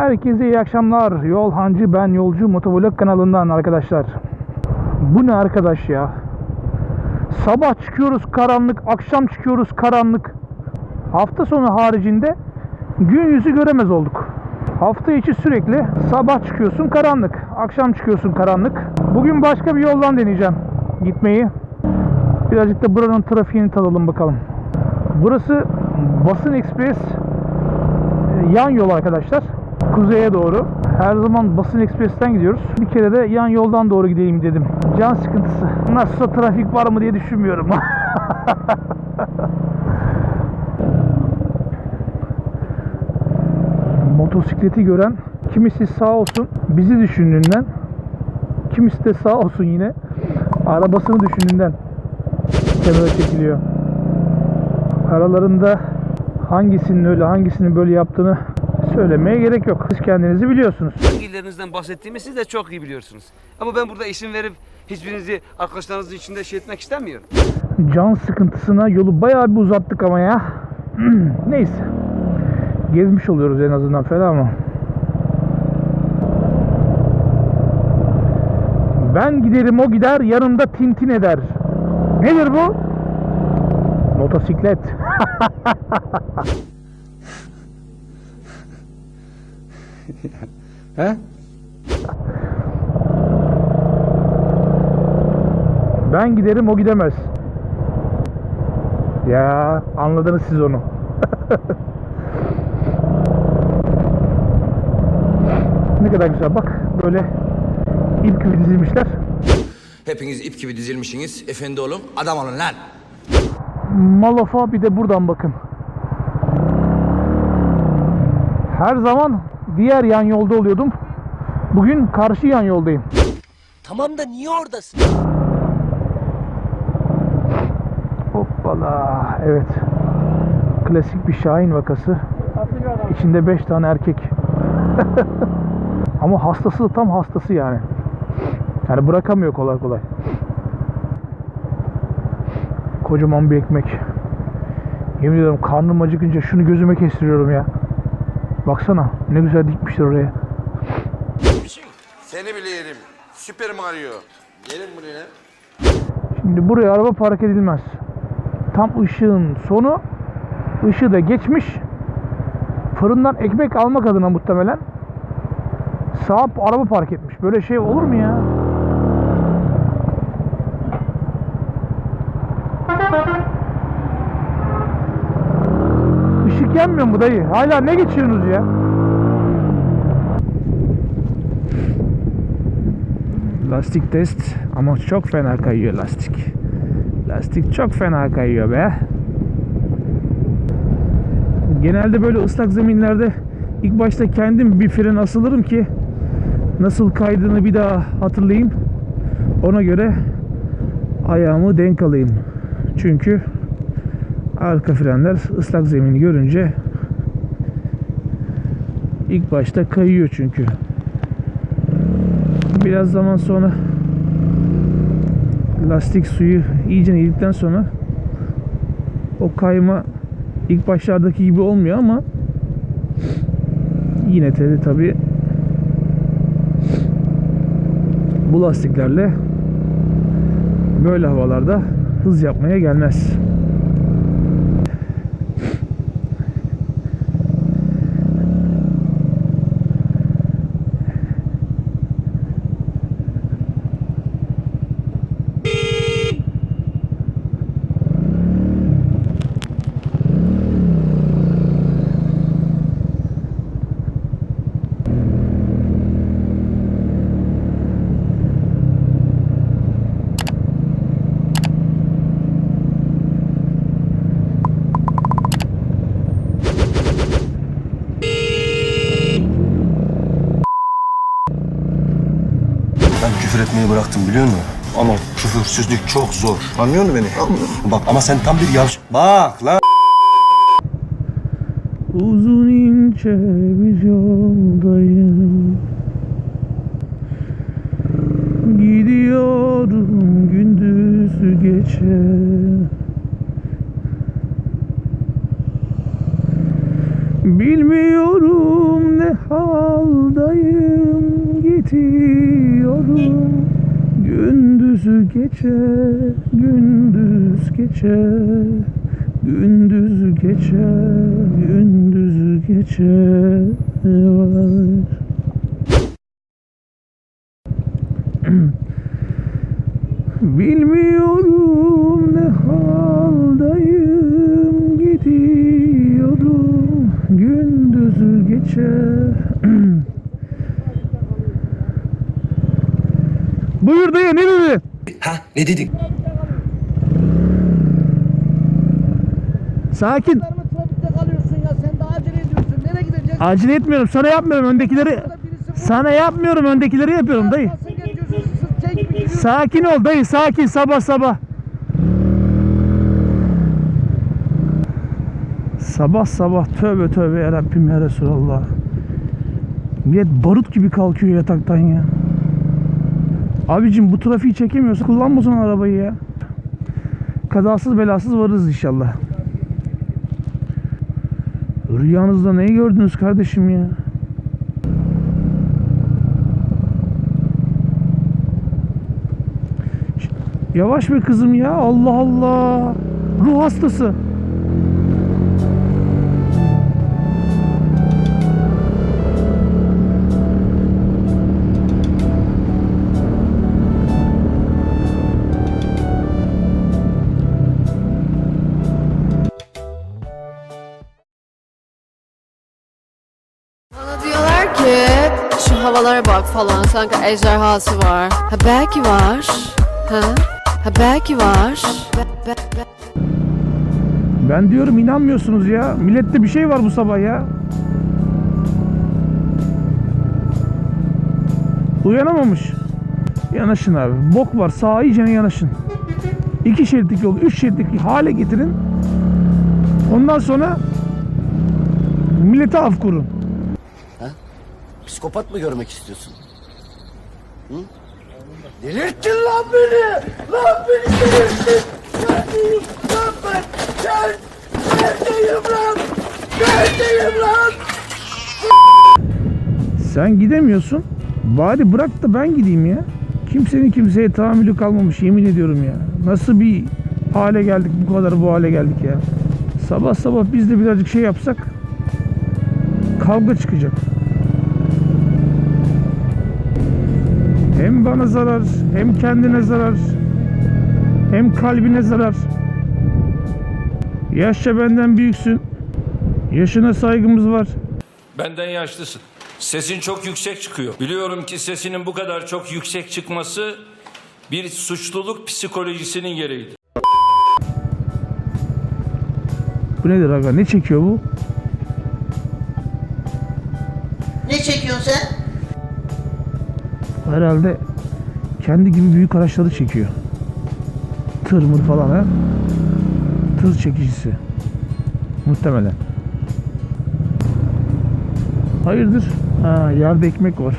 Herkese iyi akşamlar. Yol Hancı ben Yolcu Motovlog kanalından arkadaşlar. Bu ne arkadaş ya? Sabah çıkıyoruz karanlık, akşam çıkıyoruz karanlık. Hafta sonu haricinde gün yüzü göremez olduk. Hafta içi sürekli sabah çıkıyorsun karanlık, akşam çıkıyorsun karanlık. Bugün başka bir yoldan deneyeceğim gitmeyi. Birazcık da buranın trafiğini tadalım bakalım. Burası Basın Ekspres e, yan yol arkadaşlar. Kuzeye doğru. Her zaman Basın Ekspres'ten gidiyoruz. Bir kere de yan yoldan doğru gideyim dedim. Can sıkıntısı. Nasılsa trafik var mı diye düşünmüyorum. Motosikleti gören kimisi sağ olsun bizi düşündüğünden kimisi de sağ olsun yine arabasını düşündüğünden kenara çekiliyor. Aralarında hangisinin öyle hangisinin böyle yaptığını söylemeye gerek yok. Siz kendinizi biliyorsunuz. Hangilerinizden bahsettiğimi siz de çok iyi biliyorsunuz. Ama ben burada isim verip hiçbirinizi arkadaşlarınızın içinde şey etmek istemiyorum. Can sıkıntısına yolu bayağı bir uzattık ama ya. Neyse. Gezmiş oluyoruz en azından fena mı? Ben giderim o gider yanımda tintin eder. Nedir bu? Motosiklet. He? Ben giderim o gidemez. Ya anladınız siz onu. ne kadar güzel bak böyle ip gibi dizilmişler. Hepiniz ip gibi dizilmişsiniz. Efendi olun, adam olun lan. Malofa bir de buradan bakın. Her zaman diğer yan yolda oluyordum. Bugün karşı yan yoldayım. Tamam da niye oradasın? Hoppala. Evet. Klasik bir Şahin vakası. İçinde 5 tane erkek. Ama hastası tam hastası yani. Yani bırakamıyor kolay kolay. Kocaman bir ekmek. Yemin ediyorum karnım acıkınca şunu gözüme kestiriyorum ya. Baksana ne güzel dikmişler oraya. Seni bile yerim. Süper Mario. Gelin buraya. Şimdi buraya araba park edilmez. Tam ışığın sonu. Işığı da geçmiş. Fırından ekmek almak adına muhtemelen sağa araba park etmiş. Böyle şey olur mu ya? Yanmıyor mu dayı? Hala ne geçiyorsunuz ya? Lastik test ama çok fena kayıyor lastik. Lastik çok fena kayıyor be. Genelde böyle ıslak zeminlerde ilk başta kendim bir fren asılırım ki nasıl kaydığını bir daha hatırlayayım. Ona göre ayağımı denk alayım. Çünkü arka frenler ıslak zemini görünce ilk başta kayıyor çünkü. Biraz zaman sonra lastik suyu iyice yedikten sonra o kayma ilk başlardaki gibi olmuyor ama yine de tabi bu lastiklerle böyle havalarda hız yapmaya gelmez. Ben küfür etmeyi bıraktım biliyor musun? Ama küfürsüzlük çok zor. Anlıyor musun beni? Anlıyorum. Bak ama sen tam bir yav... Bak lan. Uzun ince bir yoldayım Gidiyorum gündüz gece Bilmiyorum ne haldayım gidiyorum Gündüzü gece, gündüz gece Gündüz gece, gündüz gece var Bilmiyorum ne haldayım gidiyorum. Gündüzü gece Buyur dayı ne dedi? Ha ne dedin? Sakin. trafikte kalıyorsun ya sen de acele ediyorsun. Nereye gideceksin? Acele etmiyorum. Sana yapmıyorum. Öndekileri sana yapmıyorum. Öndekileri yapıyorum dayı. Nasıl geçiyorsun? Sırt. Sakin ol dayı. Sakin sabah sabah. Sabah sabah tövbe tövbe ya Rabbim ya Resulallah. Millet barut gibi kalkıyor yataktan ya. Abicim bu trafiği çekemiyorsa kullanma o zaman arabayı ya. Kazasız belasız varırız inşallah. Rüyanızda neyi gördünüz kardeşim ya? Yavaş be kızım ya. Allah Allah. Ruh hastası. Şu havalara bak falan sanki ejderhası var. Ha belki var. Ha? Ha belki var. Be- be- be- Ben diyorum inanmıyorsunuz ya. Millette bir şey var bu sabah ya. Uyanamamış. Yanaşın abi. Bok var. Sağa iyicene yanaşın. İki şeritlik yolu, üç şeritlik hale getirin. Ondan sonra millete af kurun. Psikopat mı görmek istiyorsun? Hı? Delirttin lan beni! Lan beni delirttin! Neredeyim lan ben? Gel! Neredeyim lan? Neredeyim lan? Sen gidemiyorsun. Bari bırak da ben gideyim ya. Kimsenin kimseye tahammülü kalmamış yemin ediyorum ya. Nasıl bir hale geldik bu kadar bu hale geldik ya. Sabah sabah biz de birazcık şey yapsak kavga çıkacak. Hem bana zarar, hem kendine zarar, hem kalbine zarar. Yaşça benden büyüksün. Yaşına saygımız var. Benden yaşlısın. Sesin çok yüksek çıkıyor. Biliyorum ki sesinin bu kadar çok yüksek çıkması bir suçluluk psikolojisinin gereğidir. Bu nedir aga? Ne çekiyor bu? Ne çekiyorsun sen? Herhalde kendi gibi büyük araçları çekiyor. Tır mır falan ha. Tır çekicisi. Muhtemelen. Hayırdır? Ha, yerde ekmek var.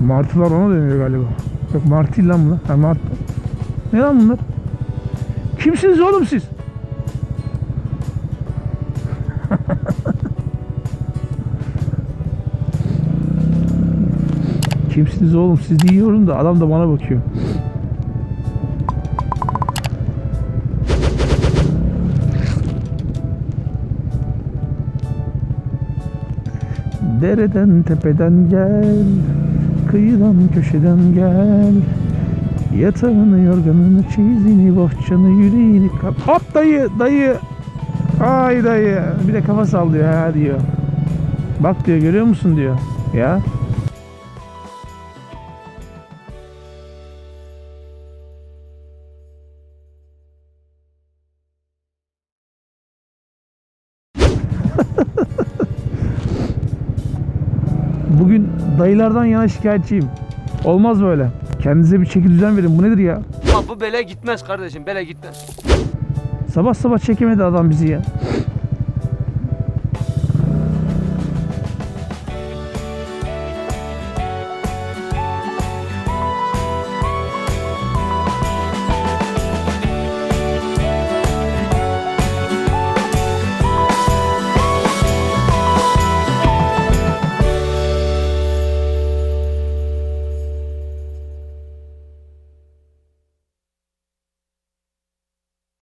Martılar ona dönüyor galiba. Yok martı lan bunlar. Ha, martı. Ne lan bunlar? Kimsiniz oğlum siz? Kimsiniz oğlum? Siz diyorum da adam da bana bakıyor. Dereden tepeden gel Kıyıdan köşeden gel. Yatağını yorganını çizini bohçanı yüreğini kap Hop dayı dayı. Ay dayı. Bir de kafa sallıyor. Ha diyor. Bak diyor görüyor musun diyor. Ya Bugün dayılardan yana şikayetçiyim. Olmaz böyle. Kendinize bir çeki düzen verin. Bu nedir ya? Ama bu bele gitmez kardeşim bele gitmez. Sabah sabah çekemedi adam bizi ya.